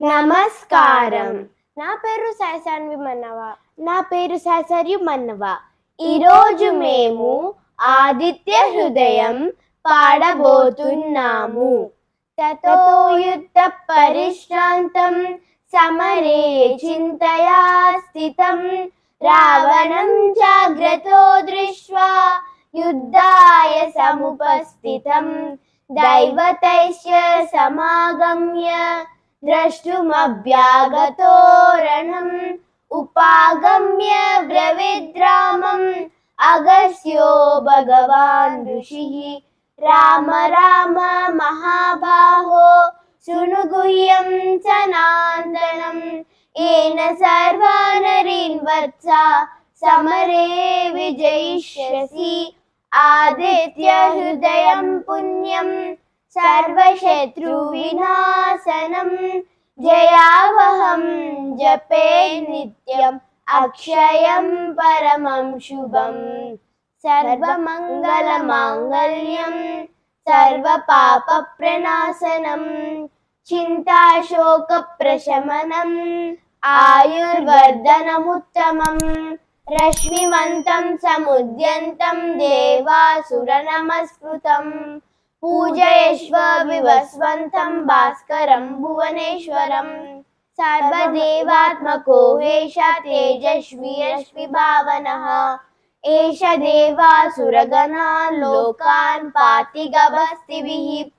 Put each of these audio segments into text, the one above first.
నమస్కారం. నా పేరు సాయిసాన్వి మన్నవ. నా పేరు ససర్యు మన్నవ. ఈరోజు మేము ఆదిత్య హృదయం పాడబోతున్నాము. తతో యుద్ధ పరిశ్రాంతం సమరే చింతయా స్థితం. రావణం జాగ్రతో దృష్ట్వా యుద్ధాయ సముపస్థితం. దైవతైశ్చ సమాగమ్య द्रष्टुमभ्यागतोरणम् उपागम्य ब्रविद्रामम् अगस्यो भगवान् ऋषिः राम राम महाबाहो सुनुगुह्यं च नान्दनम् येन सर्वानरीन् वत्सा समरे विजयिष्यसि आदित्य हृदयं पुण्यम् హృదయం పుణ్యం సర్వశత్రు వినాశనం జయావహం జపే నిత్యం అక్షయం పరమం శుభం సర్వమంగళమాంగళ్యం సర్వపాప ప్రణాశనం చింతాశోక पूजयेश्व विवस्वन्तं भास्करं भुवनेश्वरं। सर्वदेवात्मको एष तेजस्वी यश्विभावनः। एष देवासुरगना लोकान् पाति गवस्तिभिः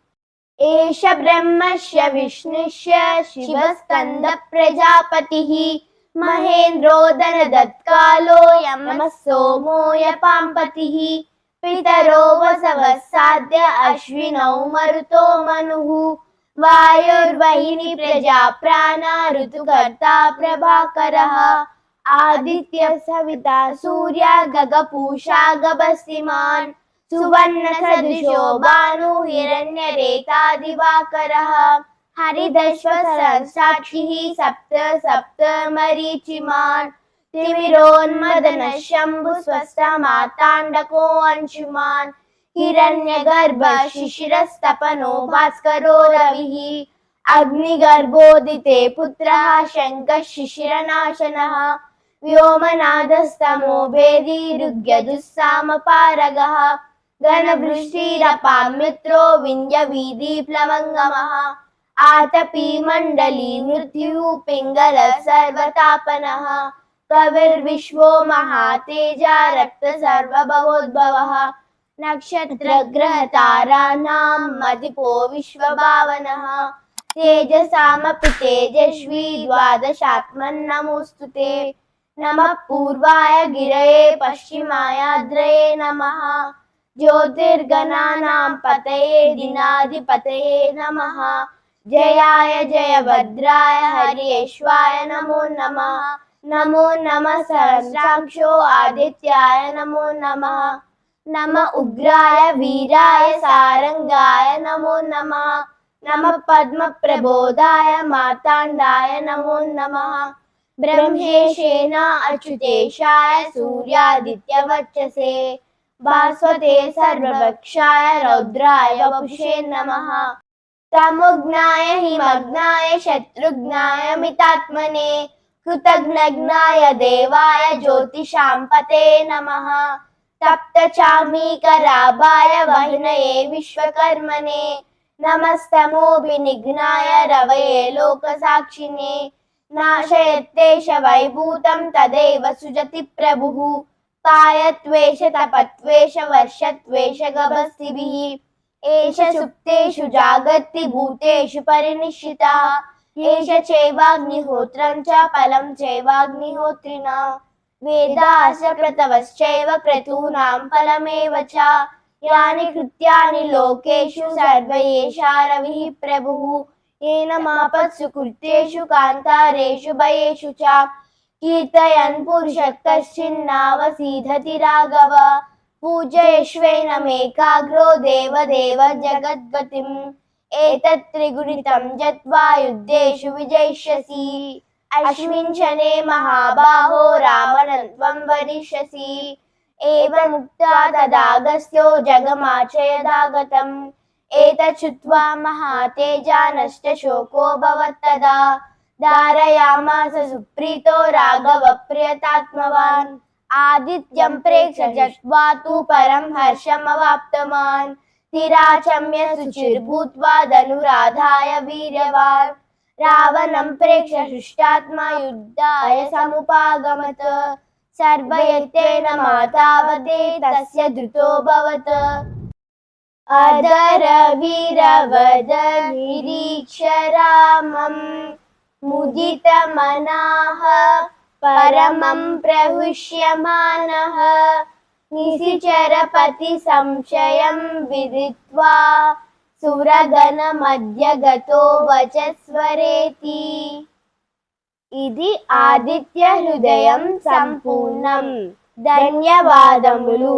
एष ब्रह्मस्य विष्णुस्य शिवस्कन्दप्रजापतिः। महेन्द्रोदनदत्कालो यमः सोमो यपाम्पतिः। पितरो वसव साध्य अश्विनौ मरुतो मनुः। वायुर्वहिनी प्रजा प्राणा ऋतुकर्ता प्रभाकरः। आदित्य सविता सूर्या गगपूषा गभस्तिमान्। सुवर्णसदृशो भानु हिरण्यरेता दिवाकरः। हरिदश्वसरः साक्षी सप्त सप्त मरीचिमान्। तिमिरोन्मदन शंभु स्वस्तमाताण्डको अंशुमान् हिरण्यगर्भ शिशिरस्तपनो भास्करो रविः अग्निगर्भोदिते पुत्रः शङ्कः शिशिरनाशनः व्योमनादस्तमो भेदी ऋग्यदुस्सामपारगः घनवृष्टिरपां मित्रो विन्द्यवीदीप्लवङ्गमः आतपी मण्डली मृत्युः पिङ्गलः सर्वतापनः कविर्विश्वो महातेजा रक्तसर्वभवोद्भवः नक्षत्रग्रहताराणां मदिपो विश्वभावनः। तेजसामपि तेजस्वी द्वादशात्मन्नमोऽस्तु ते। नमः पूर्वाय गिरये पश्चिमायाद्रये नमः। ज्योतिर्गणानां पतये दिनाधिपतये नमः। जयाय जयभद्राय हरियेश्वाय नमो नमः। नमो नमः सहस्रांशो आदित्याय नमो नमः। नम उग्राय वीराय सारंगाय नमो नमः। नमः पद्मप्रबोधाय माताण्डाय नमो नमः। ब्रह्मेशेन अच्युतेशाय सूर्यादित्यवचसे भास्वते सर्वभक्षाय रौद्राय वपुषे नमः। तमुग्नाय हिमग्नाय शत्रुघ्नाय मितात्मने। कृतघ्नघ्नाय देवाय ज्योतिषां पते नमः तप्तचामीकराभाय वह्नये विश्वकर्मणे। नमस्तमोभिनिघ्नाय रवये लोकसाक्षिणे। नाशयत्तेष वैभूतं तदैव सुजति प्रभुः। पायत्वेष तपत्वेष वर्षत्वेष गभस्तिभिः। एष सुप्तेषु जागर्ति भूतेषु परिनिश्चितः। एष चैवाग्निहोत्रं च फलं चैवाग्निहोत्रिणा। वेदाश्च क्रतवश्चैव क्रतूनां फलमेव च। यानि कृत्यानि लोकेषु सर्व रविः प्रभुः। येन मापत्सु कृत्येषु कान्तारेषु भयेषु च। कीर्तयन् पुरुषः कश्चिन्नावसीधति राघव। पूजयश्वैनमेकाग्रो देवदेव जगद्गतिम् एतत् त्रिगुणितं जत्वा युद्धेषु विजयिष्यसि। अस्मिन् क्षणे महाबाहो रामणं त्वं वरिष्यसि एवमुक्त्वा तदागस्त्यो जगमाचयदागतम्। एतच्छ्रुत्वा महातेजा नष्टशोको भवत्तदा धारयामास सुप्रीतो राघवप्रियतात्मवान्। आदित्यं प्रेक्ष्य जट्वा तु परं हर्षमवाप्तवान् तिराचम्य शुचिर्भूत्वा धनुराधाय वीर्यवान्। रावणं प्रेक्ष्य प्रेक्षात्मा युद्धाय समुपागमत। सर्वैतेन मातावते तस्य धृतोऽभवत् भवत्। अधर वीरवद मुदितमनाः। परमं प्रविश्यमानः నిశిచరపతి సంశయం విదిత్వా సురగణ మధ్య గతో వచస్వరేతి ఇది ఆదిత్య హృదయం సంపూర్ణం ధన్యవాదములు